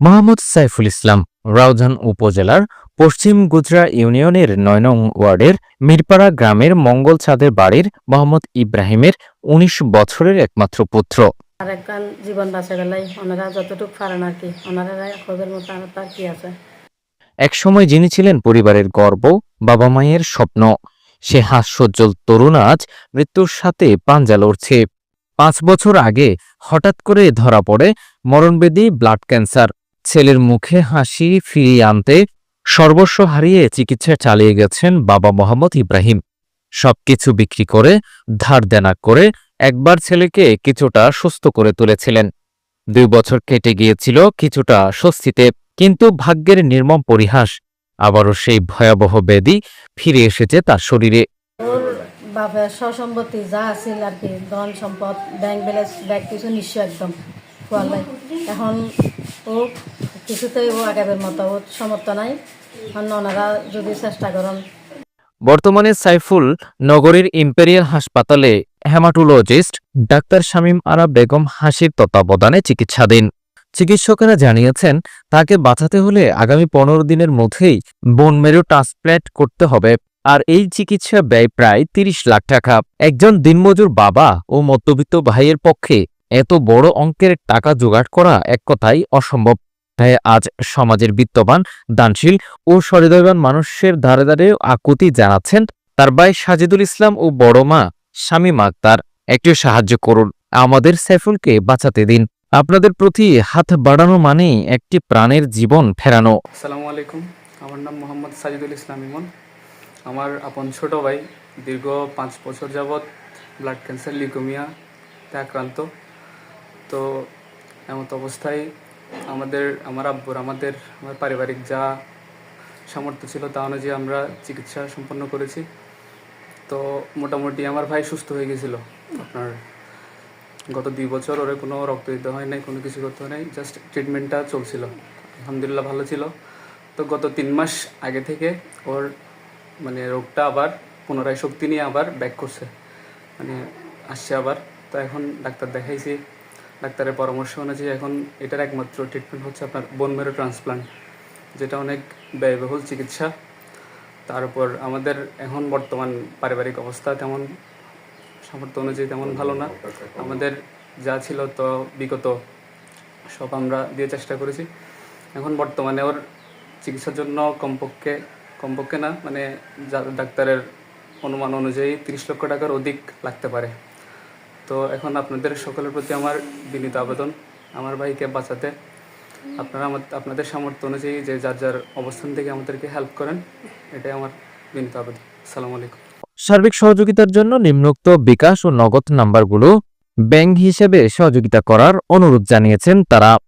মোহাম্মদ সাইফুল ইসলাম রাউজান উপজেলার পশ্চিম গুজরা ইউনিয়নের নয় নং ওয়ার্ডের মিরপাড়া গ্রামের মঙ্গল ছাদের বাড়ির মোহাম্মদ ইব্রাহিমের ১৯ বছরের একমাত্র পুত্র। আর একখান জীবন বাঁচা গেলাই ওনারা যতটুকু পারেন আর কি ওনারা খোঁজের মতো তার কি আছে? একসময় যিনি ছিলেন পরিবারের গর্ব বাবা মায়ের স্বপ্ন। সে হাস্যোজ্জ্বল তরুণ আজ মৃত্যুর সাথে পাঞ্জা লড়ছে। পাঁচ বছর আগে হঠাৎ করে ধরা পড়ে মরণবেদী ব্লাড ক্যান্সার। ছেলের মুখে হাসি ফিরিয়ে আনতে সর্বস্ব হারিয়ে চিকিৎসা চালিয়ে গেছেন বাবা মোহাম্মদ ইব্রাহিম। সবকিছু বিক্রি করে, ধার দেনা করে একবার ছেলেকে কিছুটা সুস্থ করে তুলেছিলেন। দুই বছর কেটে গিয়েছিল কিছুটা স্বস্তিতে, কিন্তু ভাগ্যের নির্মম পরিহাস, আবারও সেই ভয়াবহ ব্যাধি ফিরে এসেছে তার শরীরে। সসম্পত্তি যা আছিল আর কি, ধন সম্পদ ব্যাংক ব্যালেন্স ব্যাগ কিছু নিশ্চয় একদম। এখন ও কিছুতেই ও আগের মতো সমর্থ নাই। অন্য যদি চেষ্টা করেন। বর্তমানে সাইফুল নগরীর ইম্পেরিয়াল হাসপাতালে হেমাটোলজিস্ট ডাক্তার শামীম আরা বেগম হাসির তত্ত্বাবধানে চিকিৎসাধীন। চিকিৎসকেরা জানিয়েছেন, তাকে বাঁচাতে হলে আগামী পনেরো দিনের মধ্যেই বোন মেরু ট্রান্সপ্ল্যান্ট করতে হবে। আর এই চিকিৎসা ব্যয় প্রায় তিরিশ লাখ টাকা। একজন দিনমজুর বাবা ও মধ্যবিত্ত ভাইয়ের পক্ষে এত বড় অঙ্কের টাকা জোগাড় করা এক কথাই অসম্ভব। তাই আজ সমাজের বিত্তবান, দানশীল ও সহৃদয়বান মানুষের ধারে ধারে আকুতি জানাচ্ছেন তার ভাই সাজিদুল ইসলাম ও বড় মা শামীম আক্তার। একটু সাহায্য করুন, আমাদের সাইফুলকে বাঁচাতে দিন। আপনাদের প্রতি হাত বাড়ানো মানেই একটি প্রাণের জীবন ফেরানো। আসসালামু আলাইকুম, আমার নাম মোহাম্মদ সাজিদুল ইসলাম ইমন। আমার আপন ছোট ভাই, দীর্ঘ পাঁচ বছর যাবৎ ব্লাড ক্যান্সার লিউকেমিয়াতে আক্রান্ত। তো এমত অবস্থায় আমাদের, আমার আব্বুর, আমাদের, আমার পারিবারিক যা সামর্থ্য ছিল তা অনুযায়ী আমরা চিকিৎসা সম্পন্ন করেছি। তো মোটামুটি আমার ভাই সুস্থ হয়ে গেছিল। আপনার গত দুই বছর ওরে কোনো রক্ত দিতে হয় নাই, কোনো কিছু করতে হয় নাই জাস্ট ট্রিটমেন্টটা চলছিল। আলহামদুলিল্লাহ ভালো ছিল। তো গত তিন মাস আগে থেকে ওর মানে রোগটা আবার পুনরায় শক্তি নিয়ে আবার ব্যাক করছে। মানে আসছে আবার। তো এখন ডাক্তার দেখাইছি ডাক্তারের পরামর্শ অনুযায়ী এখন এটার একমাত্র ট্রিটমেন্ট হচ্ছে আপনার বোন মেরো ট্রান্সপ্লান্ট যেটা অনেক ব্যয়বহুল চিকিৎসা। তারপর আমাদের এখন বর্তমান পারিবারিক অবস্থা তেমন, সামর্থ্য অনুযায়ী তেমন ভালো না। আমাদের যা ছিল তো বিগত, সব আমরা দিয়ে চেষ্টা করেছি। এখন বর্তমানে ওর চিকিৎসার জন্য কমপক্ষে কমপক্ষে না মানে ডাক্তারের অনুমান অনুযায়ী তিরিশ লক্ষ টাকার অধিক লাগতে পারে। তো এখন আপনাদের সকলের প্রতি আমার বিনীত আবেদন, আমার ভাইকে বাঁচাতে। আপনারা আমার, আপনাদের সামর্থ্য অনুযায়ী যে যার যার অবস্থান থেকে আমাদেরকে হেল্প করেন, এটাই আমার বিনীত আবেদন। আসসালামু আলাইকুম। সার্বিক সহযোগিতার জন্য নিম্নোক্ত বিকাশ ও নগদ নাম্বারগুলো ব্যাংক হিসেবে সহযোগিতা করার অনুরোধ জানিয়েছেন তারা।